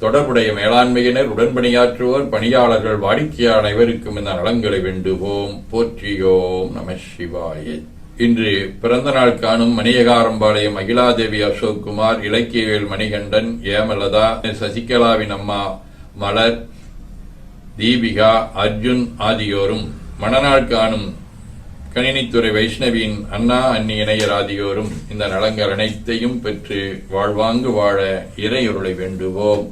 தொடர்புடைய மேலாண்மையினர் உடன்பணியாற்றுவோர் பணியாளர்கள் வாடிக்கையாளர் அனைவருக்கும் இந்த நலங்களை வேண்டுவோம். போற்றியோம் நம சிவாய. இன்று பிறந்த நாள் காணும் மணியகாரம்பாளையம் அகிலாதேவி அசோக்குமார் இலக்கியவேல் மணிகண்டன் ஏமலதா சசிகலாவின் அம்மா மலர் தீபிகா அர்ஜுன் ஆகியோரும் மணநாள் காணும் கணினித்துறை வைஷ்ணவியின் அண்ணா அன்னி இணையர் ஆகியோரும் இந்த நலங்கள் அனைத்தையும் பெற்று வாழ்வாங்கு வாழ இறையொருளை வேண்டுவோம்.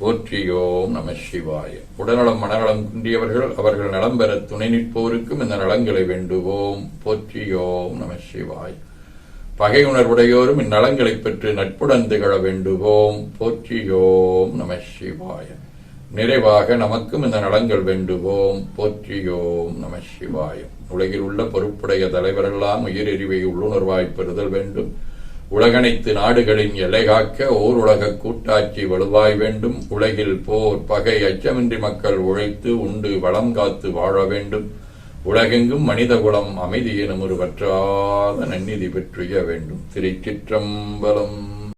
போற்றியோம் நம சிவாய. உடல்நலம் மனநலம் குன்றியவர்கள் அவர்கள் நலம் பெற துணை நிற்போருக்கும் இந்த நலங்களை வேண்டுவோம். போற்றியோம் நம சிவாய. பகை உணர்வுடையோரும் இந்நலங்களை பெற்று நட்புடன் திகழ வேண்டுவோம். போற்றியோம் நம சிவாய. நிறைவாக நமக்கும் இந்த நலங்கள் வேண்டுவோம். போற்றியோம் நம சிவாயம் உலகில் உள்ள பொறுப்புடைய தலைவரெல்லாம் உயிரெறிவை உள்ளுணர்வாய் பெறுதல் வேண்டும். உலகனைத்து நாடுகளின் எல்லை காக்க ஓர் உலக கூட்டாட்சி வலுவாய் வேண்டும். உலகில் போர் பகை அச்சமின்றி மக்கள் உழைத்து உண்டு வளம் காத்து வாழ வேண்டும். உலகெங்கும் மனிதகுலம் அமைதி எனும் ஒரு வற்றாத நன்னிதி பெற்றுய வேண்டும். திருச்சிற்றம்பலம்.